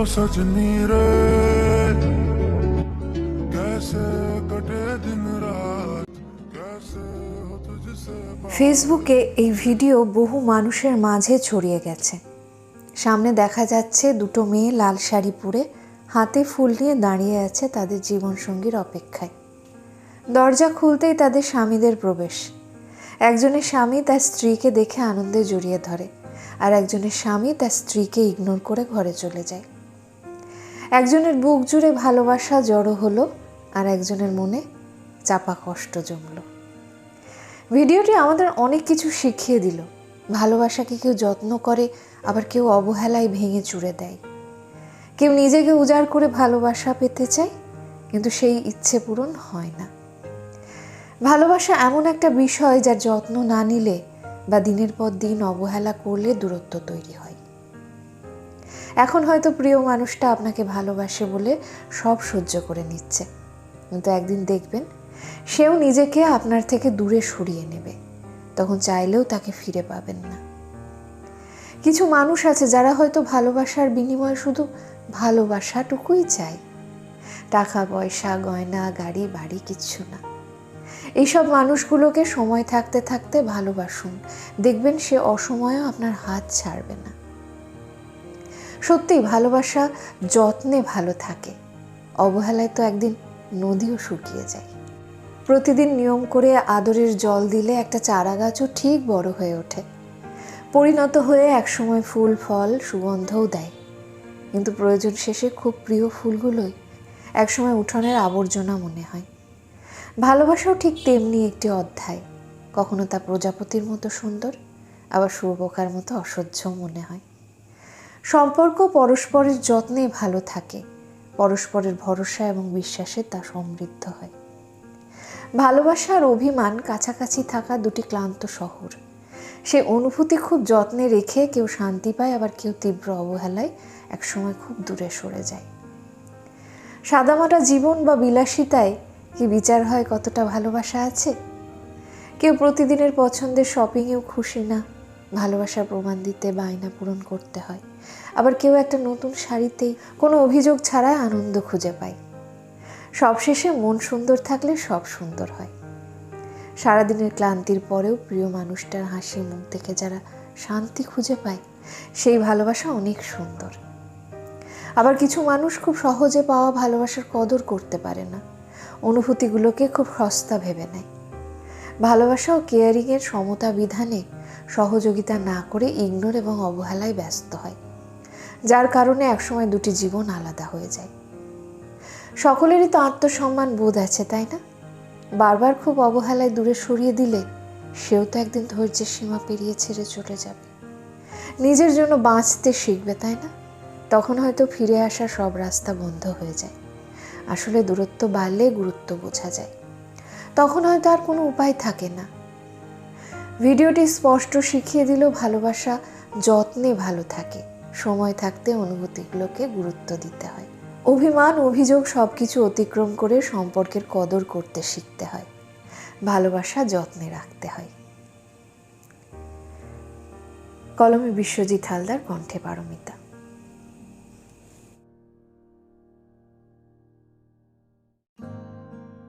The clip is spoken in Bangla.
ਉਹ ਕੈਸੇ ਕਟੇ ਦਿਨ ਰਾਤ, ਕੈਸੇ ਹੋ ਤੁਝਸੇ ফেসবুকে এই ভিডিও বহু মানুষের মাঝে ছড়িয়ে গেছে। সামনে দেখা যাচ্ছে দুটো মেয়ে লাল শাড়ি পরে হাতে ফুল নিয়ে দাঁড়িয়ে আছে তাদের জীবনসঙ্গীর অপেক্ষায়। দরজা খুলতেই তাদের স্বামীদের প্রবেশ। একজনের স্বামী তার স্ত্রীকে দেখে আনন্দে জড়িয়ে ধরে, আর একজনের স্বামী তার স্ত্রীকে ইগনোর করে ঘরে চলে যায়। একজনের বুক জুড়ে ভালোবাসা জড়ো হলো আর একজনের মনে চাপা কষ্ট জমলো। ভিডিওটি আমাদের অনেক কিছু শিখিয়ে দিল। ভালোবাসাকে কেউ যত্ন করে, আবার কেউ অবহেলায় ভেঙে চুড়ে দেয়। কেউ নিজেকে উজাড় করে ভালোবাসা পেতে চায়, কিন্তু সেই ইচ্ছে পূরণ হয় না। ভালোবাসা এমন একটা বিষয় যার যত্ন না নিলে বা দিনের পর দিন অবহেলা করলে দূরত্ব তৈরি হয়। এখন হয়তো প্রিয় মানুষটা আপনাকে ভালোবাসে বলে সব সহ্য করে নিচ্ছে। কিন্তু একদিন দেখবেন, সেও নিজেকে আপনার থেকে দূরে সরিয়ে নেবে। তখন চাইলেও তাকে ফিরে পাবেন না। কিছু মানুষ আছে যারা হয়তো ভালোবাসার বিনিময়ে শুধু ভালোবাসাটুকুই চায়। টাকা, পয়সা, গয়না, গাড়ি, বাড়ি, কিচ্ছু না। এইসব মানুষগুলোকে সময় থাকতে থাকতে ভালোবাসুন। দেখবেন সে অসময়েও আপনার হাত ছাড়বে না। সত্যি ভালোবাসা যত্নে ভালো থাকে। অবহেলায় তো একদিন নদীও শুকিয়ে যায়। প্রতিদিন নিয়ম করে আদরের জল দিলে একটা চারা গাছও ঠিক বড় হয়ে ওঠে। পরিণত হয়ে একসময় ফুল, ফল, সুগন্ধও দেয়। কিন্তু প্রয়োজন শেষে খুব প্রিয় ফুলগুলোই একসময় উঠোনের আবর্জনা মনে হয়। ভালোবাসাও ঠিক তেমনি একটি অধ্যায়। কখনো তা প্রজাপতির মতো সুন্দর, আবার শুয়োপোকার মতো অসহ্য মনে হয়। সম্পর্ক পরস্পরের যত্নে ভালো থাকে। পরস্পরের ভরসা এবং বিশ্বাসে তা সমৃদ্ধ হয়। ভালোবাসা আর অভিমান কাছাকাছি থাকা দুটি ক্লান্ত শহর। সে অনুভূতি খুব যত্নে রেখে কেউ শান্তি পায়, আবার কেউ তীব্র অবহেলায় একসময় খুব দূরে সরে যায়। সাদামাটা জীবন বা বিলাসিতায় কি বিচার হয় কতটা ভালোবাসা আছে? কেউ প্রতিদিনের পছন্দের শপিংয়েও খুশি না। ভালোবাসার প্রমাণ দিতে বায়না পূরণ করতে হয়। আবার কেউ একটা নতুন শাড়িতেই কোনো অভিযোগ ছাড়া আনন্দ খুঁজে পায়। সবশেষে মন সুন্দর থাকলে সব সুন্দর হয়। সারাদিনের ক্লান্তির পরেও প্রিয় মানুষটার হাসি মুখ দেখে যারা শান্তি খুঁজে পায়, সেই ভালোবাসা অনেক সুন্দর। আবার কিছু মানুষ খুব সহজে পাওয়া ভালোবাসার কদর করতে পারে না। অনুভূতিগুলোকে খুব সস্তা ভেবে নেয়। ভালোবাসা ও কেয়ারিংয়ের সমতা বিধানে সহযোগিতা না করে ইগনোর এবং অবহেলায় ব্যস্ত হয়, যার কারণে একসময় দুটি জীবন আলাদা হয়ে যায়। সকলেরই তো আত্মসম্মান বোধ আছে, তাই না? বারবার খুব অবহেলায় দূরে সরিয়ে দিলে সেও তো একদিন ধৈর্যের সীমা পেরিয়ে ছেড়ে চলে যাবে। নিজের জন্য বাঁচতে শিখবে, তাই না? তখন হয়তো ফিরে আসা সব রাস্তা বন্ধ হয়ে যায়। আসলে দূরত্ব বাড়লে গুরুত্ব বোঝা যায়। তখন হয়তো আর কোনো উপায় থাকে না। ভিডিওটি স্পষ্ট শিখিয়ে দিল ভালোবাসা যত্নে ভালো থাকে। সময় থাকতে অনুভূতিগুলোকে গুরুত্ব দিতে হয়। অভিমান, অভিযোগ সব কিছু অতিক্রম করে সম্পর্কের কদর করতে শিখতে হয়। ভালোবাসা যত্নে রাখতে হয়। কলমে বিশ্বজিৎ হালদার, কণ্ঠে পারমিতা।